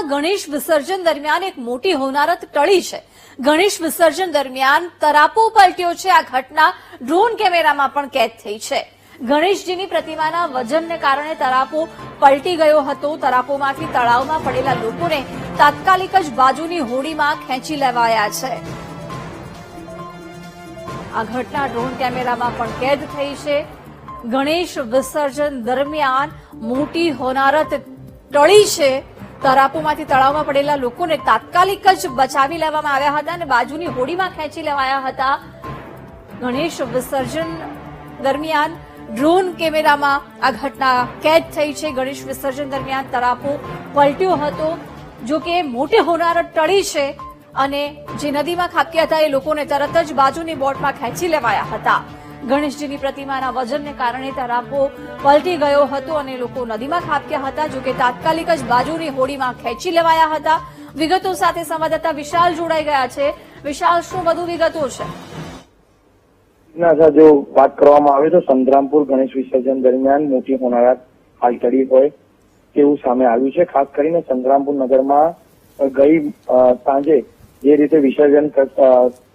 અમદાવાદમાં ગણેશ વિસર્જન દરમિયાન એક મોટી હોનારત ટળી છે. ગણેશ વિસર્જન દરમિયાન તરાપો પલટ્યો છે. આ ઘટના ડ્રોન કેમેરામાં પણ કેદ થઈ છે. ગણેશજીની પ્રતિમાના વજનને કારણે તરાપો પલટી ગયો હતો. તરાપોમાંથી તળાવમાં પડેલા લોકોને તાત્કાલિક જ બાજુની હોડીમાં ખેંચી લેવાયા છે. આ ઘટના ડ્રોન કેમેરામાં પણ કેદ થઈ છે. ગણેશ વિસર્જન દરમિયાન મોટી હોનારત ટળી છે. તરાપોમાંથી તળાવમાં પડેલા લોકોને તાત્કાલિક જ બચાવી લેવામાં આવ્યા હતા અને બાજુની હોડીમાં ખેંચી લેવાયા હતા. ગણેશ વિસર્જન દરમિયાન ડ્રોન કેમેરામાં આ ઘટના કેદ થઈ છે. ગણેશ વિસર્જન દરમિયાન તરાપો પલટ્યો હતો, જો કે મોટે હોનારત ટળી છે અને જે નદીમાં ખાબક્યા હતા એ લોકોને તરત જ બાજુની બોટમાં ખેંચી લેવાયા હતા. ગણેશજીની પ્રતિમાના વજનને કારણે તરાપો પલટી ગયો હતો અને લોકો નદીમાં ખાબક્યા હતા, જો કે તાત્કાલિક જ બાજુની હોડીમાં ખેંચી લેવાયા હતા. વિગતો સાથે સંવાદદાતા વિશાલ જોડાઈ ગયા છે. વિશાલ, શું વધુ વિગતો છે? ના જો વાત કરવામાં આવે તો સંગ્રામપુર ગણેશ વિસર્જન દરમિયાન મોટી હોનારત હાલ ટળી હોય તેવું સામે આવ્યું છે. ખાસ કરીને સંગ્રામપુર નગરમાં ગઈ સાંજે જે રીતે વિસર્જન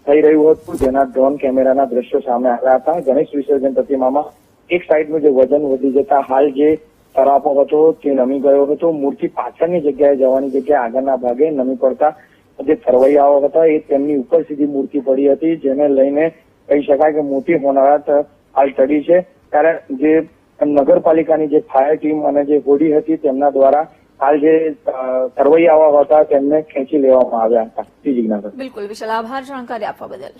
થઈ રહ્યું હતું, જેના ડ્રોન કેમેરાના દ્રશ્યો સામે આવ્યા હતા. ગણેશ વિસર્જન પ્રતિમામાં એક સાઈડનું જે વજન વધી જતા હાલ જે તરાપો હતો, તે નમી ગયો હતો. મૂર્તિ પાછળની જગ્યાએ જવાની જગ્યાએ આગળના ભાગે નમી પડતા જે તરવૈયાઓ હતા, એ તેમની ઉપર સીધી મૂર્તિ પડી હતી, જેને લઈને કહી શકાય કે મોટી હોનારત હાલ ચડી છે. ત્યારે જે નગરપાલિકાની જે ફાયર ટીમ અને જે હોડી હતી, તેમના દ્વારા હાલ જે તરવૈયાઓ હતા તેમને ખેંચી લેવામાં આવ્યા હતા. બિલકુલ, વિશાલ આભાર જાણકારી આપવા બદલ.